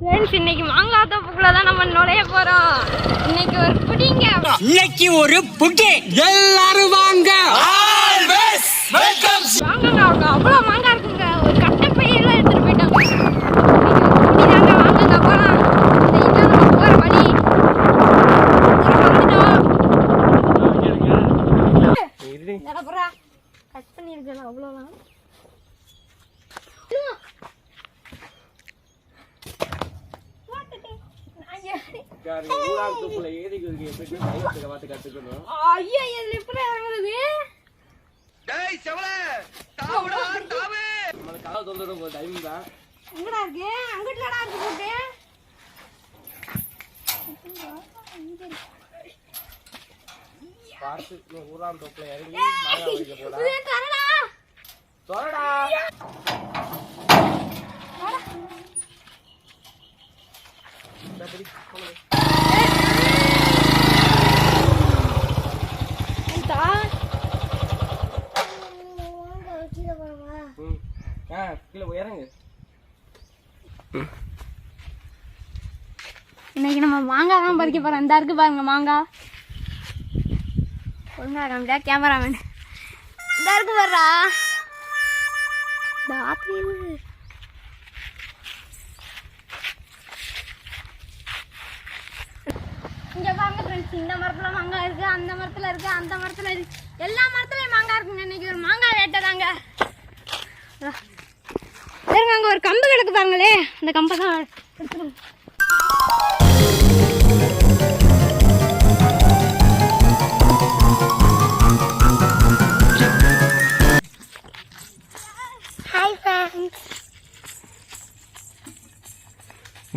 Friends இன்னைக்கு மாங்காய் தோப்புக்குள்ள தான் நம்ம நுழைய போறோம். இன்னைக்கு ஒரு புடிங்க. இன்னைக்கு ஒரு புட்டி எல்லாரும் வாங்க. வாங்கங்க அவங்க அவ்வளோ மாங்காய் இருக்குங்க. ஒரு கட்டை பையெல்லாம் எடுத்துட்டு போயிட்டாங்க புடி வந்துட்டோம் நடப்புறா கட் பண்ணிருக்கேன் அவ்வளோதான் ஐயா இதுல எப்படி இறங்குறது எங்கடா இருக்கு? அங்கிட்டுலடா இருக்கு போட்டு. இது தரடா. தா இன்னைக்கு நம்ம மாங்காய் தான் பறிக்க போறோம். இந்த இருக்கு பாருங்க மாங்காய் ஒழுங்கா காமிடா கேமராமேன் இந்த இருக்கு பாருடா. இந்த இங்க பாருங்க ஃப்ரெண்ட்ஸ் இந்த மரத்தில் மாங்காய் இருக்கு அந்த மரத்தில் இருக்கு அந்த மரத்தில் இருக்கு. எல்லா மரத்துலையும் மாங்காய் இருக்குங்க. இன்னைக்கு ஒரு மாங்காய் வேட்டைதாங்க. சரிங்க அங்கே ஒரு கம்பு கிடக்கு பாருங்களே. அந்த கம்பை தான் எடுத்துருங்க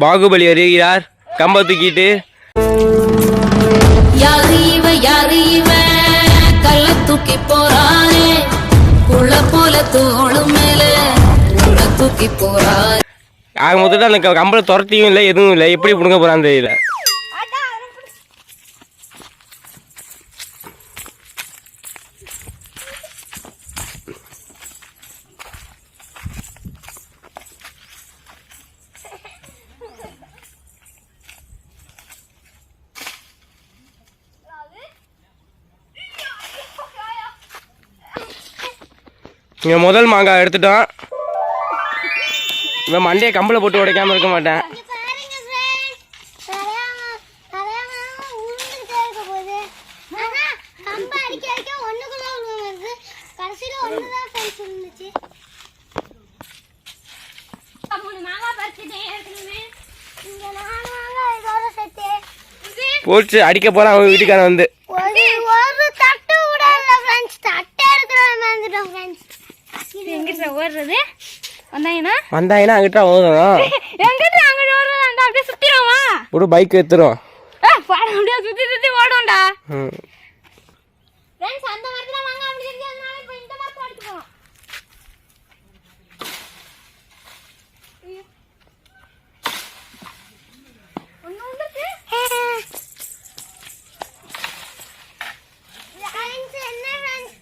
பாகுபலி வருகிறார். கம்ப தூக்கிட்டு. யாரு இவ யாரு இவ கல்ல தூக்கி போறானே குள்ள போல தோளும் மேல உள்ள தூக்கி போறாரு. ஆக மொத்தத்தில் அந்த கம்பளை துரத்தியும் இல்லை எதுவும் இல்லை. எப்படி பிடுங்க போறான்னு தெரியல. இங்கே முதல் மாங்காய் எடுத்துட்டோம் இவன் மண்டையை கம்பளை போட்டு உடைக்காம இருக்க மாட்டேன். பாருங்க ஃப்ரெண்ட்ஸ் நிறைய நிறைய உருண்டுட்டே இருக்க போகுது ஆனா கம்ப அடிக்க அடிக்க ஒண்ணுக்குள்ள ஒண்ணு வருது கடைசியில ஒண்ணுதான் ஃப்ரெண்ட்ஸ் இருந்துச்சு மூணு மாங்காய் பறிச்சுட்டேன் ஏற்கனவே இங்க நாலு மாங்காய் இதோட சேர்த்து போச்சு அடிக்க போகிறான் அவன் வீட்டுக்காரன் வந்து ஒரு ஒரு தட்டு கூட இல்ல ஃப்ரெண்ட்ஸ் தட்டை எடுக்கிற வந்துட்டோம் ஃப்ரெண்ட்ஸ் இது எங்கிட்ட ஓடுறது? வந்தாங்கன்னா வந்தாங்கன்னா அங்கிட்ட ஓதணும் எங்கிட்ட அங்கிட்ட ஓடுறது அந்த அப்படியே சுத்திடுவோமா? ஒரு பைக் எடுத்துரும் பாட அப்படியே சுத்தி சுத்தி ஓடுவோம்டா. ம். ஃப்ரெண்ட்ஸ் அந்த மரத்துல மாங்காய் அப்படி இருக்கு அதனால இப்போ இந்த மரத்தை அடிச்சு போறோம் ஒண்ணு வந்துருக்கு ஃப்ரெண்ட்ஸ் என்ன ஃப்ரெண்ட்ஸ்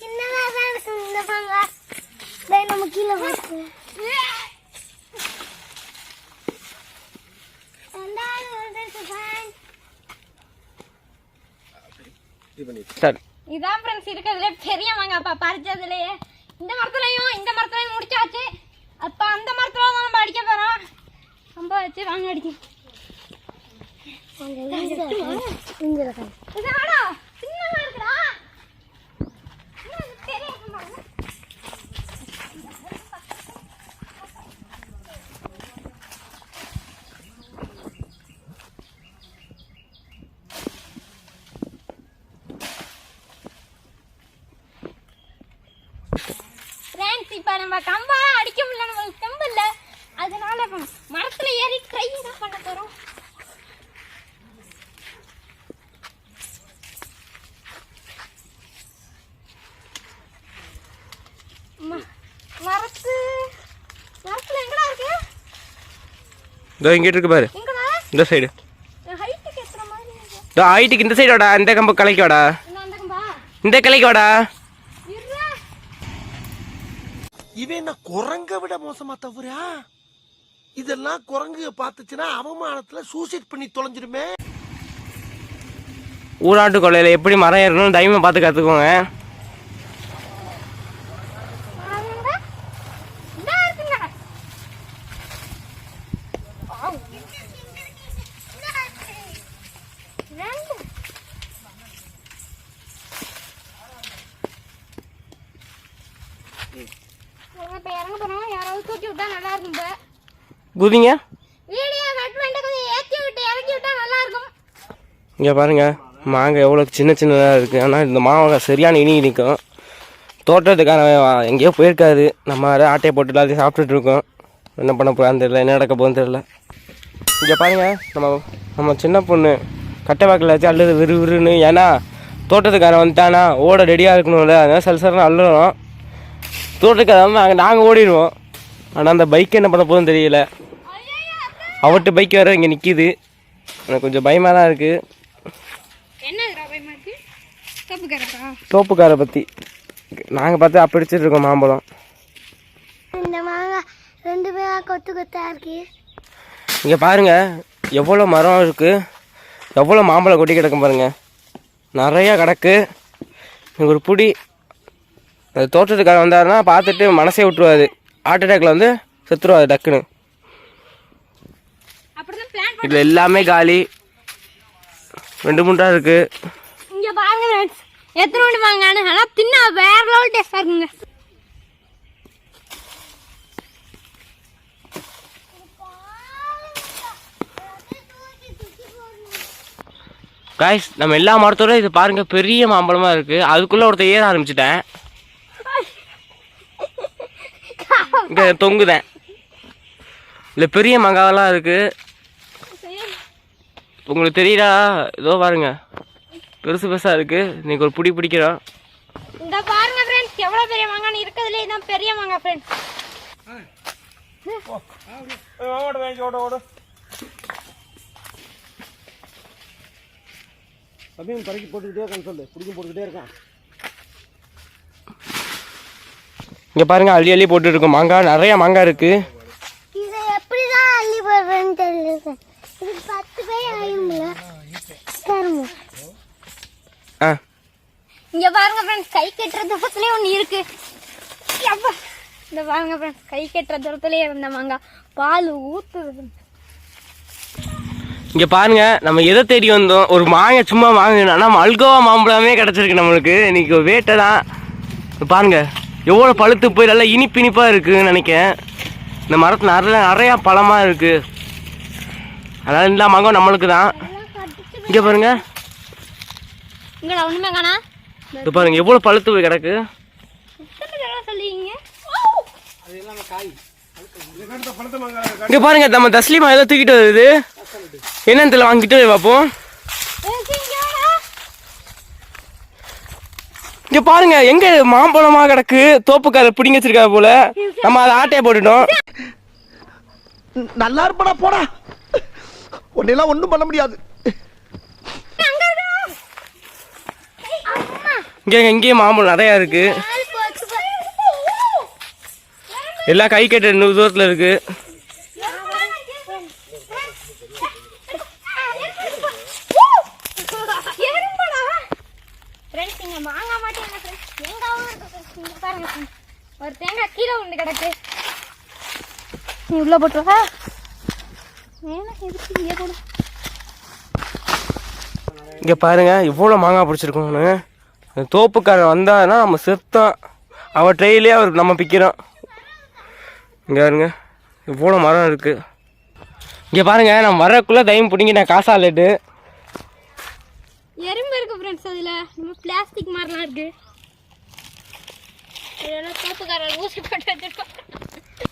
சின்னதா தான் இருக்கு இந்த மாங்காய் டேய் நம்ம கீழே போட்டு ரெண்டாவது வந்துருக்கு ஃப்ரெண்ட்ஸ் இதான் ஃப்ரெண்ட்ஸ் இருக்கிறதுல பெரிய மாங்காப்பா பறிச்சதுலயே இந்த மரத்துலயும் இந்த மரத்துலயும் முடிச்சாச்சு. அப்ப அந்த மரத்துல தான் நம்ம அடிக்க போறோம். ரொம்ப வச்சு வாங்க அடிக்கும் இதாடா, சின்னதா இருக்குடா. என்ன இது பெரிய மரம்? ஃப்ரெண்ட்ஸ் இப்போ நம்ம கம்பால அடிக்க முடியல நம்மளுக்கு கம்பு இல்லை. அதனால மரத்தில் ஏறி ட்ரை தான் பண்ண போகிறோம் மரத்து மரத்தில் எங்கடா இருக்கு? இதோ இங்கிட்டு இருக்கு பாரு. இந்த சைடு ஹைட்டுக்கு இந்த சைடு வாடா இந்த கம்பு கலைக்கு வாடா. இந்த கிளைக்கு வாடா இருடா இவன் என்ன குரங்க விட மோசமா தவறா? இதெல்லாம் குரங்கு பார்த்துச்சுன்னா அவமானத்துல சூசைட் பண்ணி தொலைஞ்சிருமே ஊராட்டு கொள்ளையில் எப்படி மரம் ஏறணும் டைமை பார்த்து கற்றுக்கோங்க அவங்க இதா இருக்குங்க ரெண்டு இப்போ இறங்க போறோம் யாராவது தூக்கி விட்டா நல்லா இருக்கும் இப்போ குதிங்க. வீடியோ கட் பண்ணிட்டு கொஞ்சம் ஏற்றி விட்டு இறக்கி விட்டா நல்லா இருக்கும் இங்கே பாருங்க மாங்காய் எவ்வளோ சின்ன சின்னதாக இருக்குது ஆனால் இந்த மாங்காய் சரியான இனி இனிக்கும் தோட்டத்துக்காரன் வா- எங்கேயோ போயிருக்காரு. நம்ம அதை ஆட்டையை போட்டு எல்லாத்தையும் சாப்பிட்டுட்டு இருக்கோம். என்ன பண்ண போகிறான்னு தெரியல என்ன நடக்க போகுதுன்னு தெரியல. இங்கே பாருங்க நம்ம நம்ம சின்ன பொண்ணு கட்டை வாக்கில் வச்சு அள்ளுது விறு விறுன்னு. ஏன்னா தோட்டத்துக்காரன் வந்துட்டானா ஓட ரெடியாக இருக்கணும்ல. அதனால சல் சல்னு அள்ளுறோம். தோட்டத்துக்காரன் நாங்கள் நாங்கள் ஓடிடுவோம். ஆனால் அந்த பைக் என்ன பண்ண போகுதுன்னு தெரியல. அவட்டு பைக் வேறு இங்கே நிற்கிது எனக்கு கொஞ்சம் பயமாக தான் இருக்குது தோப்புக்காரை பற்றி நாங்கள் பார்த்து அப்படிச்சிட்டு இருக்கோம் மாம்பழம். இந்த மாங்காய் ரெண்டு பேரா கொத்து கொத்தா இருக்கு. இங்கே பாருங்க எவ்வளோ மரம் இருக்குது எவ்வளோ மாம்பழம் கொட்டி கிடக்கும் பாருங்க. நிறையா கிடக்கு. ஒரு புடி. தோட்டத்துக்காரன் வந்தாருன்னா பார்த்துட்டு மனசே விட்டுருவாரு. ஹார்ட் அட்டாக்ல வந்து செத்துருவாரு டக்குன்னு. அப்படிதான் பிளான் இதில் எல்லாமே காலி. ரெண்டு மூன்றா இருக்குது இங்க பாருங்க எத்தனை மணி வாங்கானு ஆனா தின்ன வேற லெவல் டேஸ்டா இருக்குங்க காய்ஸ் நம்ம எல்லா மரத்தோட இது பாருங்க பெரிய மாம்பழமாக இருக்குது அதுக்குள்ளே ஒருத்தர் ஏற ஆரம்பிச்சிட்டேன். இங்கே தொங்குதேன். இல்லை பெரிய மங்காவெல்லாம் இருக்குது உங்களுக்கு தெரியுதா? இதோ பாருங்க. பெருசு பெருசாக இருக்குது இன்னைக்கு ஒரு புடி பிடிக்கிறோம். இந்த பாருங்க ஃப்ரெண்ட்ஸ் எவ்வளவு பெரிய மாங்காய் இருக்கிறதுல இதான் பெரிய மாங்காய் ஃப்ரெண்ட்ஸ் அப்படியும் பறக்கி போட்டுக்கிட்டே இருக்கான்னு சொல்லு. பிடிக்கும் போட்டுக்கிட்டே இருக்கான். இங்கே பாருங்க அள்ளி அள்ளி போட்டு இருக்கும் மாங்காய் நிறைய மாங்காய் இருக்குது இதை எப்படிதான் அள்ளி போடுறேன்னு தெரியல பத்து பேர் ஆயும்ல ஆ. இங்க பாருங்க ஃப்ரெண்ட்ஸ் கை கட்டுற தூரத்துலயே ஒண்ணு இருக்கு. யப்பா. இந்த பாருங்க ஃப்ரெண்ட்ஸ் கை கட்டுற தூரத்துலயே இருந்த மாங்காய். பால் ஊத்துது இங்கே பாருங்க நம்ம எதை தேடி வந்தோம்? ஒரு மாங்காய் சும்மா வாங்கணும் ஆனால் மல்கோவா மாம்பழமே கிடச்சிருக்கு நம்மளுக்கு. இன்னைக்கு வேட்டை தான். இங்க பாருங்க. எவ்வளோ பழுத்து போய் நல்லா இனிப்பு இனிப்பாக இருக்குன்னு நினைக்கிறேன். இந்த மரத்தில் நிறைய நிறையா பழமாக இருக்குது அதனால் இந்த மாங்காய் நம்மளுக்கு தான் இங்கே பாருங்க. இங்கடா ஒண்ணுமே காணா. இது பாருங்க எவ்வளோ பழுத்து போய் கிடக்கு. இங்கே பாருங்க நம்ம தஸ்லீமா ஏதோ தூக்கிட்டு வருது. என்னன்னு தெரியல வாங்கிட்டு போய் பார்ப்போம். இங்க பாருங்க எங்க மாம்பழமா கிடக்கு? தோப்புக்கார பிடிங்க வச்சிருக்கா போல. நம்ம அதை ஆட்டையை போட்டுட்டோம். நல்லா இருப்படா போடா. உன்னையெல்லாம் ஒன்றும் பண்ண முடியாது. இங்க இங்கேயும் மாம்பழம் நிறையா இருக்கு. எல்லாம் கை கட்ட தூரத்துல இருக்கு ஃப்ரெண்ட்ஸ் இங்க மாங்காய் மாட்டேன் ஃப்ரெண்ட்ஸ் தேங்காவும் இருக்கு friends. இங்க பாருங்க friends. ஒரு தேங்காய் கீழே உண்டு கிடக்கு நீ உள்ள போட்டுருவா? ஏன்னா எதுக்கு இங்கே போடு. இங்க பாருங்க இவ்வளோ மாங்காய் பிடிச்சிருக்கோம்னு. அந்த தோப்புக்காரன் வந்தாருன்னா நம்ம செத்தோம் அவன் ட்ரெயிலே அவர் நம்ம பிக்கிறோம். இங்க பாருங்க இவ்வளோ மரம் இருக்கு. இங்க பாருங்க நம்ம வரக்குள்ள டைம் பிடிங்கி நான் காசாலேட்டு எறும்பு இருக்கு ஃப்ரெண்ட்ஸ் அதுல. நம்ம பிளாஸ்டிக் மாதிரிலாம் இருக்கு. இதெல்லாம் தோப்புக்காரர் ஊசி போட்டு வச்சிருக்கோம்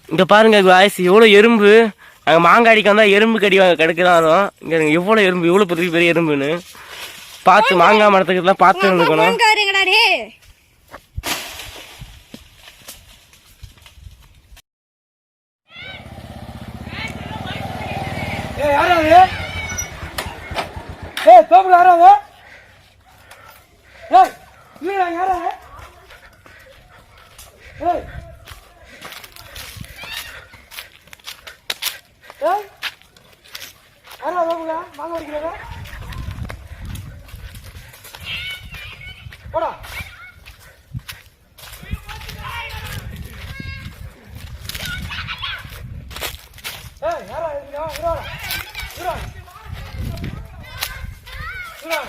இங்க பாருங்க வாய்ஸ் எவ்வளோ எறும்பு? நாங்கள் மாங்காய் அடிக்க வந்தால் எறும்பு கடி கிடைக்கிறாரோ இங்கே எவ்வளோ எறும்பு எவ்வளோ பெரிய பெரிய எறும்புன்னு. பார்த்து மாங்காய் மரத்துக்கு பார்த்து இருந்துக்கணும். ஏய் யாராவது? தோப்புல யாராவது? ஏய் இல்லையா யாராவது? ஏய் யாரா வாங்க வாங்க வரைக்கிறதா போடா. ஏய் யாரா இருக்கீங்க இருடா இருடா இருடா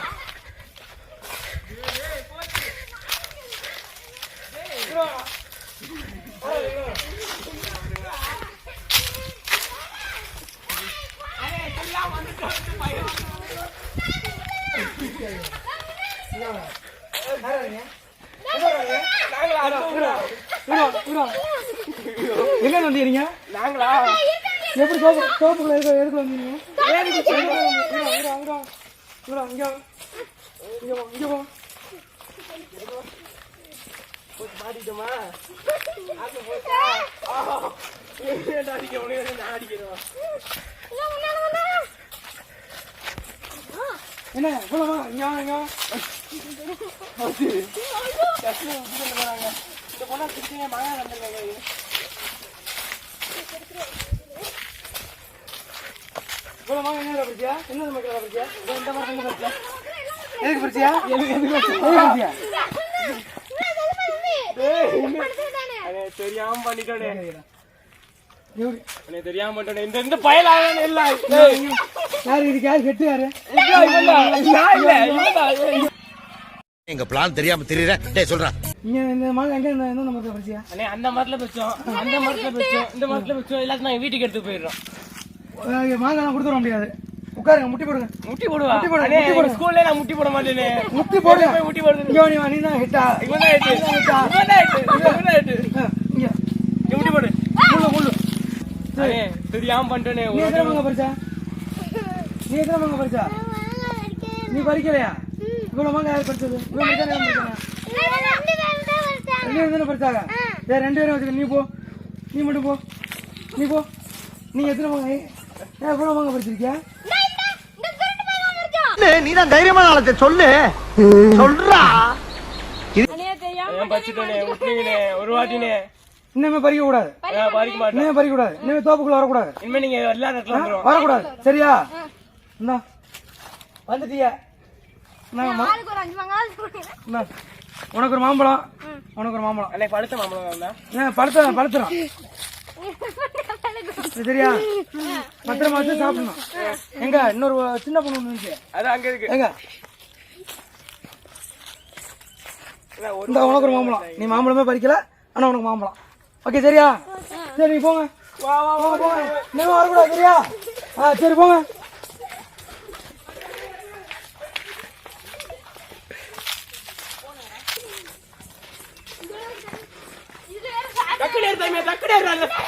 எங்க வந்தீங்க நாங்களா எப்படி சோப்பு சோப்புக்குள்ள எதுக்கு வந்தீங்க மாட்டிட்டோமா அடிக்க உனக்கு நான் அடிக்கிறோம் என்ன போலாமா இங்க வா, இங்க வா. இந்த பொண்ணா திருச்சிங்க மகா என்ன? பரிச்சியா என்ன மக்கள் பரிச்சியா இந்த மாதிரி என்ன பரிச்சியா எதுக்கு பரிச்சியா எதுக்கு எதுக்கு எனக்கு தெரியாம பண்ணிட்டோனே. தெரியாம பண்ணிட்டோனே இந்த இந்த பயலாக இல்ல. யாரு இதுக்கு யாரு கெட்டு யாரு? எங்க பிளான் தெரியாம தெரியற? டேய் சொல்றா. இங்க இந்த மாதிரி எங்க என்ன பரிச்சியா அண்ணே அந்த மரத்துல வச்சோம் அந்த மரத்துல வச்சோம் இந்த மரத்துல வச்சோம் எல்லாத்தையும் நாங்க வீட்டுக்கு எடுத்து போயிடுறோம். மாங்காய் கொடுத்து வர முடியாது. உட்காருங்க முட்டி போடுங்க. முட்டி போடுவா? முட்டி போடு, அண்ணே, முட்டி போடு. ஸ்கூல்ல நான் முட்டி போட மாட்டேனே. முட்டி போடுங்க போய் முட்டி போடுது இங்க நீ வா நீ தான் ஹிட்டா. இவன் தான் எட்டு இவன் தான் எட்டு இவன் தான் எட்டு இங்க. முட்டி போடு. முள்ளு. தெரியாம பண்ணிட்டோனே நீ எத்தனை மாங்க பறிச்சா? நீ எத்தனை மாங்க பறிச்சா? நீ பறிக்கலையா? இவ்வளவு மாங்க யார் பறிச்சாங்க? ரெண்டு பேரும் தானே பறிச்சாங்க? சரி ரெண்டு பேரும் வச்சுக்க நீ போ. நீ மட்டும் போ. நீ போ. நீ எத்தனை மாங்க? ஏன் இவ்வளவு மாங்க பறிச்சிருக்கியா? நீ தான் தைரியமான ஆளத்தை சொல்லு. சொல்றா. ஒரு வாட்டினே. இன்னுமே பறிக்க கூடாது இன்னுமே பறிக்க கூடாது இன்னுமே தோப்புக்குள்ள வரக்கூடாது. இனிமே நீங்க எல்லா இடத்துல வந்துரும் வரக்கூடாது. சரியா? இந்தா. வந்துட்டியா. உனக்கு ஒரு மாம்பழம். உனக்கு ஒரு மாம்பழம். பழுத்த மாம்பழம் பழுத்த பழுத்துறோம் சரியா? பத்திரமா வச்சு சாப்பிடணும். எங்க? இன்னொரு சின்ன பொண்ணு ஒண்ணு இருந்துச்சு அது அங்க இருக்கு. எங்க? இந்த உனக்கு ஒரு மாம்பழம் நீ மாம்பழமே பறிக்கல ஆனா உனக்கு மாம்பழம். ஓகே சரியா? சரி நீ போங்க. வா போங்க. நீங்க வரக்கூடாது சரியா? ஆ சரி போங்க.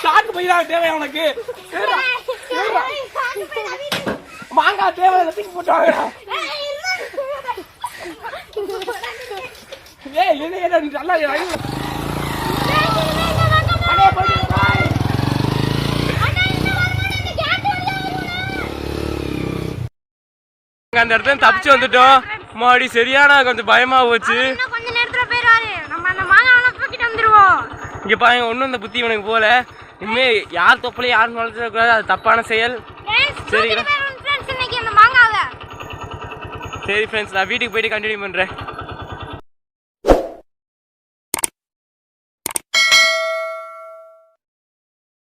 ஷாக்கு போய் தான் தேவை உனக்கு? மாங்காய் தேவை எல்லாத்தையும் போட்டாங்க ஏய் என்ன நல்லா இறங்கு. அண்ணே, போயிட்டு வா, bye. அந்த இடத்துல தப்பிச்சு வந்துட்டோம். மாடி சரியான கொஞ்சம் பயமா போச்சு கொஞ்ச நேரத்துல போயிருவாரு நம்ம அந்த மாங்காய் தூக்கிட்டு வந்துருவோம். இங்க பாருங்க ஒன்றும் இந்த புத்தி இவனுக்கு போல இனிமே யார் தொப்பிலையும் யாரும் நுழைச்சிடக்கூடாது அது தப்பான செயல். சரி சரி ஃப்ரெண்ட்ஸ் நான் வீட்டுக்கு போயிட்டு கண்டினியூ பண்றேன்.